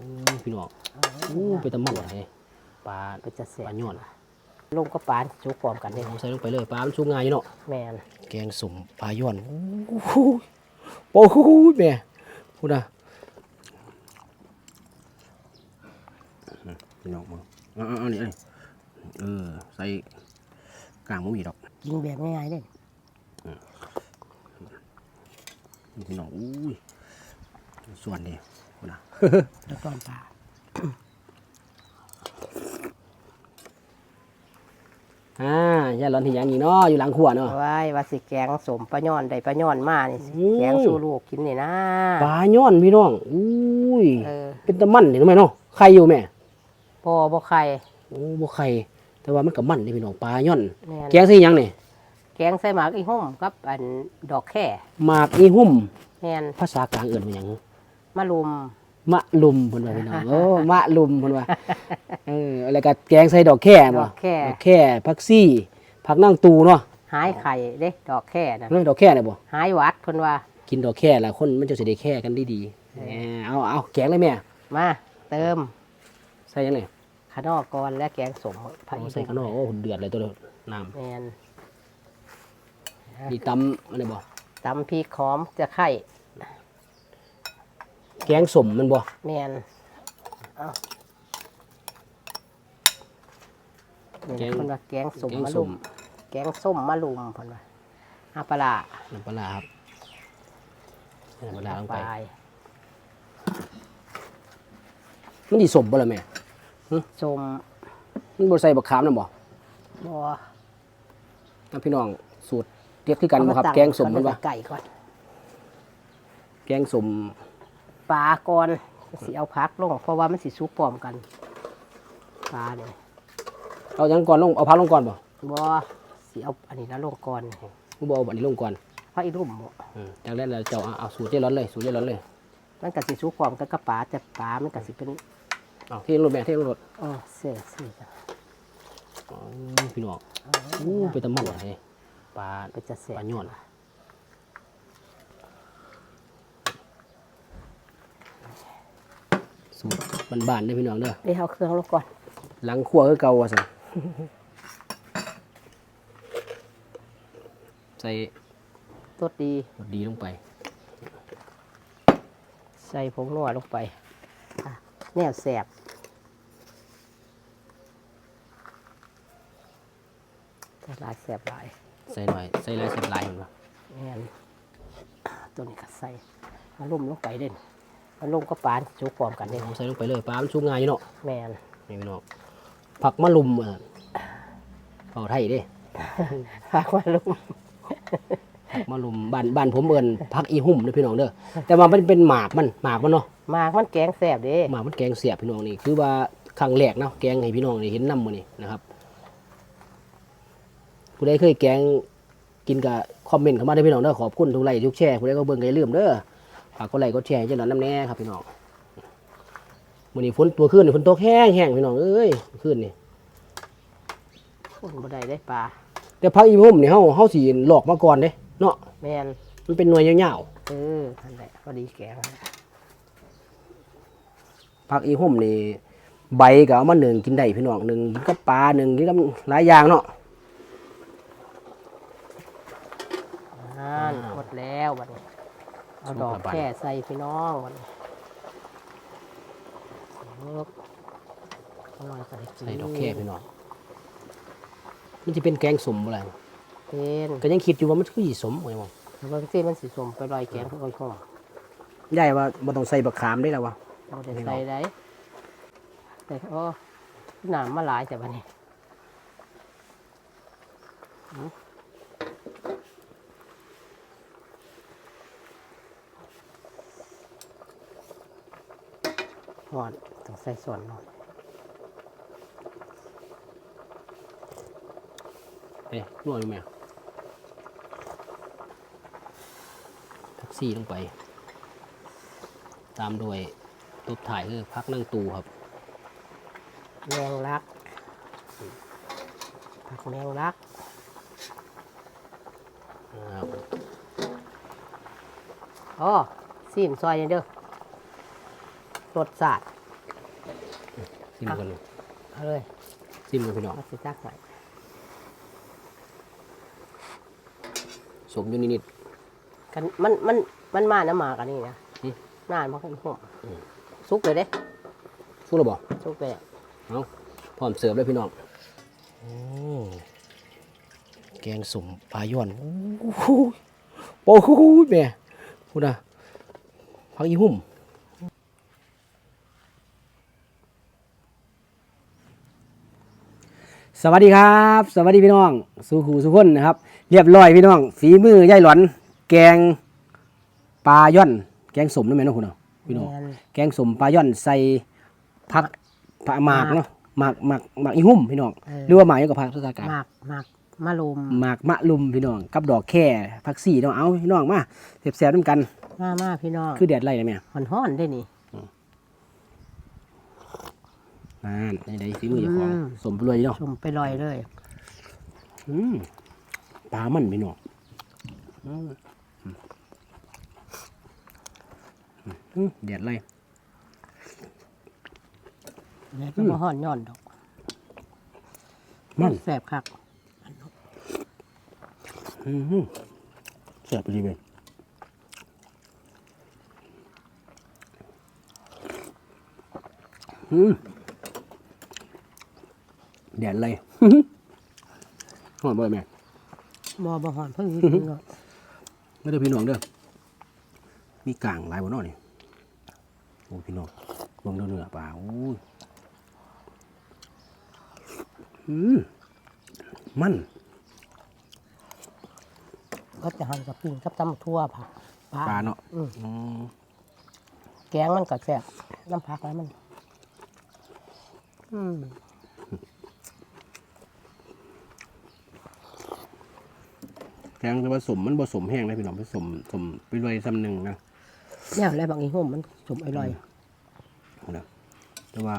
อู้พี่น้องอู้ไปตะมันเลยปลาก็จะเสีปยลาย่อนลงก็ปานจุกพร้อมกันนี่เอาใส่ลงไปเลยปลามันสุกง่ายอยู่เนาะแม่นแกงสมปลาย่อนอู้หูโอ้โหแม่พูดนะพี่น้องมึงเอาเอาเอานี่เอานี่เออใส่กลางมุ้งมีดอกกินแบบง่ายๆเลยนี่พี่น้องอุ้ยส่วนนี่พูด นะแล้วตอนปลาอ่าอย่าร้อนที่หยังนี่เนาะอยู่หลังครัวเนาะไว้ว่าสิแกงสมปลาย่อนได้ปลาย่อนมานี่สิอืมแกงสู้ลูกกินนี่นะปลาย่อนพี่น้องอุ้ยเออเป็นตะมันนี่ทำไมเนาะใครอยู่แม่พอบ่ไข่โอ้บ่ใครแต่ว่ามันกับมันนี่พี่น้องปลาย่อนแม่นแกงใส่หยังนี่แกงใส่หมากอีหุ่มกับอันดอกแค่หมากอีหุ่มแม่นภาษากลางเอื่นว่าหยัง มะลุมมะลุมเพิ่นว่าพี่น้องโอ้มะลุมเพิ่นว่าเออแล้วก็แกงใส่ดอกแค่ดบ่อกแค่ดอกแค่ผักซี่ผักนางตูเนาะหายไข่เด้ดอกแค่น่ะเรื่องดอกแค่เนี่ยบ่หายหวัดเพิ่นว่า กินดอกแค่แล้วคนมันจะสิได้แค่กันดีๆเออแหมเอาเอาแกงเลยแม่มาเติม ใส่หยังไงขนอกก่อนและแกงสมผัเอาใส่ข้างนอกโอ้เดือดเลยตัวเดียวน้แม่นำดีตำอันนี้บ่ตำพริกหอมจะไข่ แกงสมมันบ่แม่นเอานี่แกงเพิ่นว่าแกงสมแกงมะสลุมมแกงส้มมะลุมเพิ่นว่าอาปลาร้าน้ำปลาร้าครับน้ำปลาร้าลงไปมันดีสมบ่ล่ะแม่สมมันบ่ใส่บักขามนำบ่บ่น้ำพี่น้องสูตรเรียกคือกันบ่ครับเอาาตั้แกงสมมันว่าไก่ก่อน แกงสม ปลาก่อนสิเอาพักลง เพราะว่ามันสิสุกพร้อมกันปลาเนี่ยเอาหยังก่อนลงเอาพักลงก่อนบ่บ่สิเอาอันนี้แล้วลงก่อนกูบ่เอาอันนี้ลงก่อนเพราะอีรุ่มบ่อืมจากนั้นแล้วเจ้าเอาเอาสูตรเจ๊ร้อนเลยสูตรเจ๊ร้อนเลยมันก็สิสุกพร้อมกันกับปลาแต่ปลามันก็สิเป็นเอาเที่ลงรถแม่เที่ลงรถอ๋อเสียสิจ้ะอ๋อพี่น้องอู้ไปตะมันเลยปลาก็จะเสียปลาย่อน สูตรบ้านๆเด้อพี่น้องเด้อนี่เอาเครื่องลงก่อนหลังครัวคือเก่าว่าซั่นใส่ตัวดี รสดีลงไป ใส่ผงนัวลงไปอะแนวแสบแต่หลายแสบหลายใส่หน่อย ใส่หลายใส่หลายเห็นปะแม่นตัวนี้ก็ใส่มาลุ่มลงไปเด่น มาลุ่มก็ปานจุกพร้อมกันเด่นใส่ลงไปเลยปลามันสุกง่ายอยู่เนาะแม่นนี่พี่น้องผักมะลุมอะเป่าไทยเด้ฝากมาลุ่มผักมะลุมบ้านบ้านผมเอิ้นผักอีหุ่มเด้อพี่น้องเด้อแต่ว่ามันเป็นหมากมันหมากมันเนาะหมากมันแกงแสบเด้หมากมันแกงเสียบพี่น้องนี่คือว่าครั้งแรกเนาะแกงให้พี่น้องนี่เห็นน้ำมื้อนี้นะครับผู้ใดเคยแกงกินก็คอมเมนต์เข้ามาได้อพี่น้องเด้อขอบคุณทุกไลค์ทุกแชร์ผู้ใดก็เบิ่งก็อย่าลืมเด้อ ฝากกดไลค์กดแชร์ให้เจ้าหลานน้ำแน่ครับพี่น้องมื้อนี้ฝนตัวขึ้นนี่ฝนตกแห้งแห้งพี่น้องเอ้ยขึ้นนี่คนบ่ได้ได้ปลาแต่ผักอีหุ่มนี่เฮาเฮาสิหลอกมาก่อนเด้เนาะแม่นมันเป็นหน่วยยาวเออนั่นแหละพอดีแกงนั่นแหละๆผักอีหุ่มนี่ใบก็เอามาหนึ่งกินได้พี่น้องหนึ่งกินกับปลาหนึ่งกินกับหลายอย่างเนาะนั่นหมดแล้วบัดนี้ เอาดอกแค่ใส่พี่น้องบัดนี้เลิกเอาหน่อยก็ได้กินใส่ดอกแค่พี่น้องมันจะเป็นแกงสมอะไรเป็นก็ยังคิดอยู่ว่ามันคือสิสมไงวะบางทีมันสิสมไปลอยแกงลอยข้อยายว่าบ่ต้องใส่บักขามได้แล้ววะเราได้ใส่ได้แต่โอ้หนามมาหลายแต่บัดนี้ หือหอนต้องใส่ส่วนหน่อยเอ้ยนวดอยู่ไหมทักซี่ลงไป ตามด้วยตุบถ่ายคือพักนั่งตูครับแมงลัก ผักแมงลักอ่าอ๋อซีมซอยนี่เด้อ รสชาติซิมกันเลยเอาเลยซิมกันพี่น้องเอาสิจักหน่อยสมอยู่นิด กันมันมันมันมาน้ำหมากันนี่นะอืม นานมันขึ้นห่มสุกเลยเด้ๆสู้หรือบ่สุกเลยอะเอาพร้อมเสิร์ฟเลยพี่น้องโอ้แกงสมปลาย่อนโอ้โหโอ้โหแม่พูดนะพักอีหุ่ม สวัสดีครับ สวัสดีพี่น้องสุขูสุขคนนะครับ เรียบร้อยพี่น้อง ฝีมือยายหลอน แกงปลาย่อน แกงสมนั่นไหมน้องคุณเนาะพี่น้องแม่นแกงสมปลาย่อนใส่ผักผักหมากเนาะหมากหมากหมากอีหุ่มพี่น้องเออหรือว่าหมากยังกับผักภาษากลางหมากหมากมะลุมหมากมะลุมพี่น้องกับดอกแค่ผักสีเนาะเอาพี่น้องมาแซ่บๆน้ำกันมามาพี่น้องคือแดดไล่เลยแม่หอนห้อนๆได้นี่ นั่นในใดฝีมือเจ้าของอืม สมไปเลยเนาะชมไปลอยเลยอืมปลามันพี่น้องอืมอืมแดดไล่แล้วก็มาห่อนย่อนดอกมัน แสบคักอืมแซ่บไปดีเลยอืม แดดไล่หอมบ่อยแม่บอบห่อนเพิ่งกินเนาะไม่ได้อพี่น้องเด้อมีกลางหลายบนนอนี่โอ้พี่น้องเบิ่งเด้อเนื้อปลาโอ้ยอืมมันก็จะหั่นกับปิ้งกับตำทั่วผักปลาเนาะอืมอืมแกงมันก็แซ่บน้ำผักแล้วมัน อืม แกงจะผสมมันผสมแห้งเลยพี่น้องผสมสมไปเลยซ้ำหนึ่งนะเนี่ยอะไรบางอีหุ่มมันสมอร่อยเอานะแต่ว่า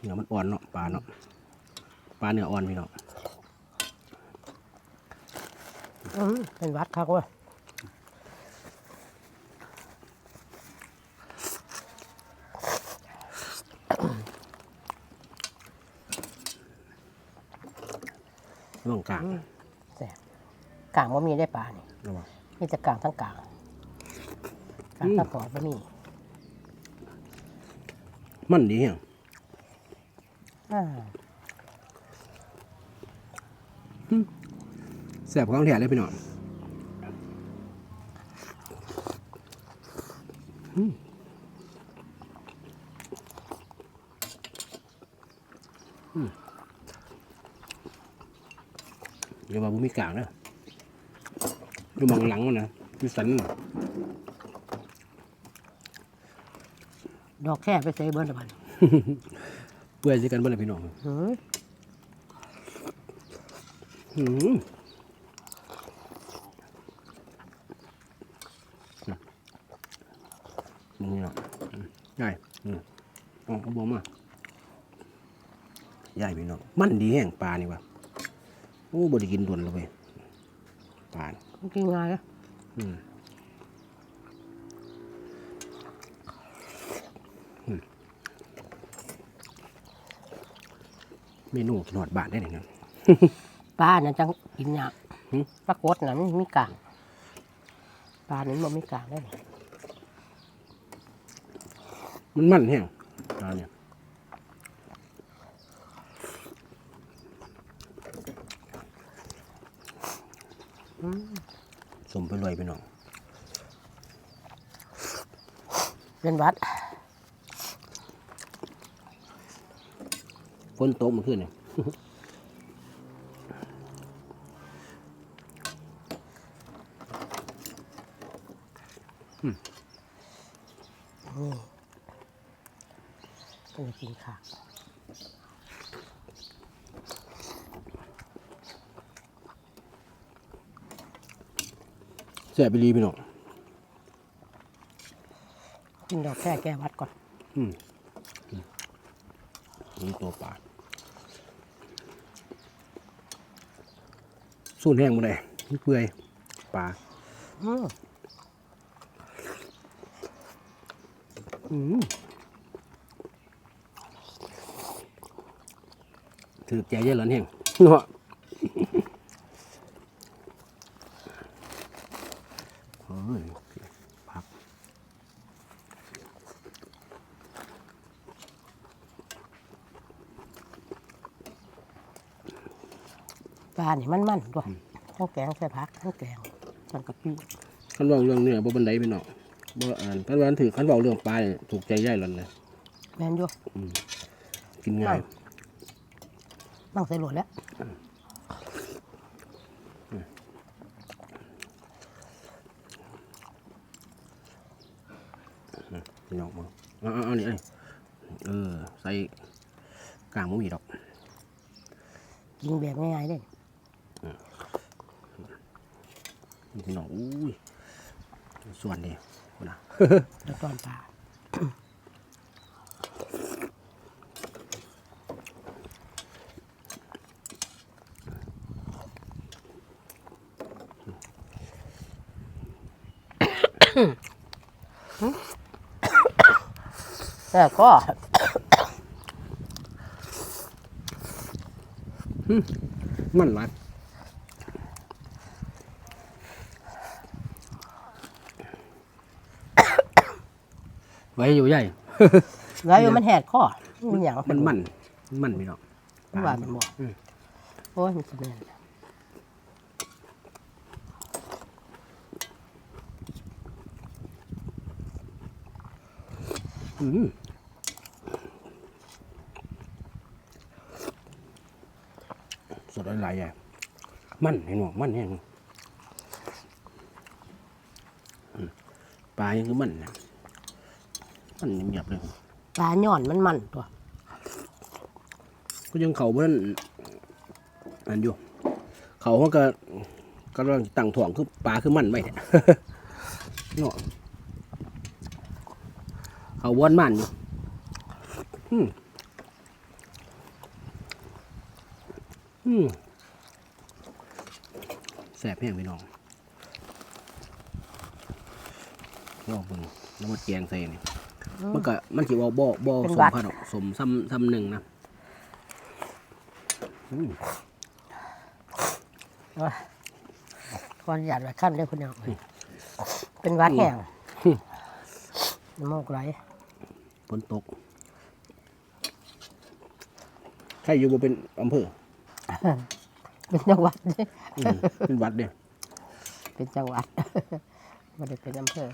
เนื้อมันอ่อนเนาะปลาเนาะปลาเนื้ออ่อนพี่น้องอืมเป็นหวัดคักเว้ยร่องกลางแซ่บก ลางว่ามีได้ปลานี่ระวังมีแต่กลางทั้งกลางกลางทั้งปอดบ่มีมันดีแฮงอ่าแซ่บของแท้เลยพี่น้องอืมอืมเดี๋ยวว่าบุมีกลางนะ ดูมองหลังมันนะดูสันน่ะดอกแค่ไปใส่เบิร์ดบันเปื่อยสิกันเบ่ล่ะพี่น้องหืออืมนี่เนาะอืมใหญ่อืมเอาเอาบวมาใหญ่พี่น้องมันดีแห้งปลานี่วะโอ้บไดิกินด่วนเลยเว้ยปลานี่มัน กินง่ายนะอืมอืมเมนูกินหอดบาทได้หนึ่งนะปลาเนี่ยจังกินยากหือปลากดนั้นมีกลางปลานั้นมันมีกลางได้นี่มันมันแห้งปลาเนี่ย สมไปรวยไปน้องเป็นหวัดฝนตกเมาขึ้นเนี่ยต้องกินขา แซ่บไปรีพี่น้องกินดอกแค่แก้หวัดก่อนอืมอืมนี่ตัวปลาสูนแห้งหมดเลยมันเปื่อยปลาอืมอืมถือใจเยอะหลอนแห้งเนาะโอ้ยพัก ปลานี่มันมันด้วยทั้งแกงใส่ผักทั้งแกงมันกะปิขันบอกเรื่องเนื้อบ่บันไดพี่น้องบ่อ่านขันวันถือขันบอกเรื่องปลาเนี่ยถูกใจย่ายหลอนเลยแม่นอยู่กินง่ายนั่งใส่โหลดแล้วพี่น้องมึงเอาเอาเอานี่เอ้ยเออใส่กลางมุมีดอก กินแบบง่ายๆเด้ พี่น้องอุ้ยส่วนดีคุณนะแล้วตอนปลาแต่ก็มันหลาย ไว้อยู่ใหญ่ แล้วอยู่มันแหดข้อมันอย่างมันมันมันพี่น้องมันหวานมันบ่อืมโอ้ยมันจะแม่นอืมสดหลายๆใหญ่มันเห็นบ่มันแห้งอืมปลายังคือมันนะ มันเงียบๆเลยปลาหย่อนมันมันตัวก็ยังเขาเพื่อนอันอยู่ เขาเขาก็กำลังตั้งถ่วงคือปลาคือมันไว้เนี่ยเนาะเขาวนมันอยู่อืมอืมแสบแห้งพี่น้องลองเบิ่งแล้วมาแกงใส่นี่ มันก็มันสิว่าบ่บ่สมพันดอกสมซ้ำซ้ำหนึ่งนะก่อนหยาดไว้ขั้นได้คนเดียวเป็นหวัดแห้งน้ำมูกไหลฝนตกใครอยู่บ่เป็นอำเภอเป็นจังหวัดอืมเป็นวัดเด้เป็นจังหวัดไม่ได้เป็นอำเภอ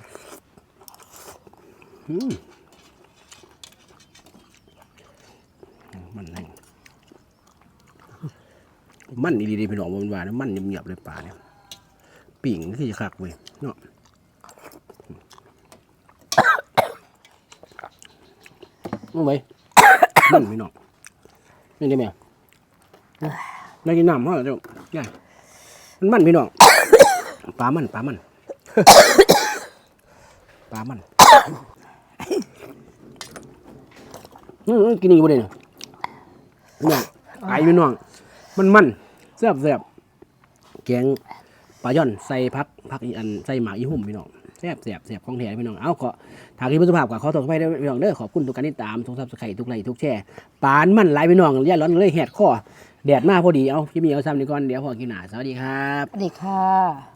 อืม มันแรงมันอีดีๆพี่น้องมันหวานมันเงียบๆเลยป่าเนี่ยปิ่งคือจะคักเว้ยเนาะเอาไว้มันพี่น้องนี่ได้ไหมได้กินน้ำเหรอเจ้าใหญ่มันมันพี่น้องปลามันปลามันปลามันอื้อกินอีกบ่ได้เนี่ย พี่น้องไอ้พี่น้อง มันมันแซ่บแซ่บแกงปลาย่อนใส่พักพักอีอันใส่หมากอีหุ่มพี่น้องแซ่บแซ่บแซ่บของแท้พี่น้อง เอาขอทางที่พุทธภาพกับขอโทษไปได้พี่น้องเด้อขอบคุณทุกการติดตามทุกซับสไครต์ทุกไลค์ทุกแชร์ปานมันหลายพี่น้องเรียร้อนเลยแหดคอแดดมาพอดีเอาพี่มีเอาซ้ำนี่ก่อนเดี๋ยวพอกินหนาสวัสดีครับ สวัสดีค่ะ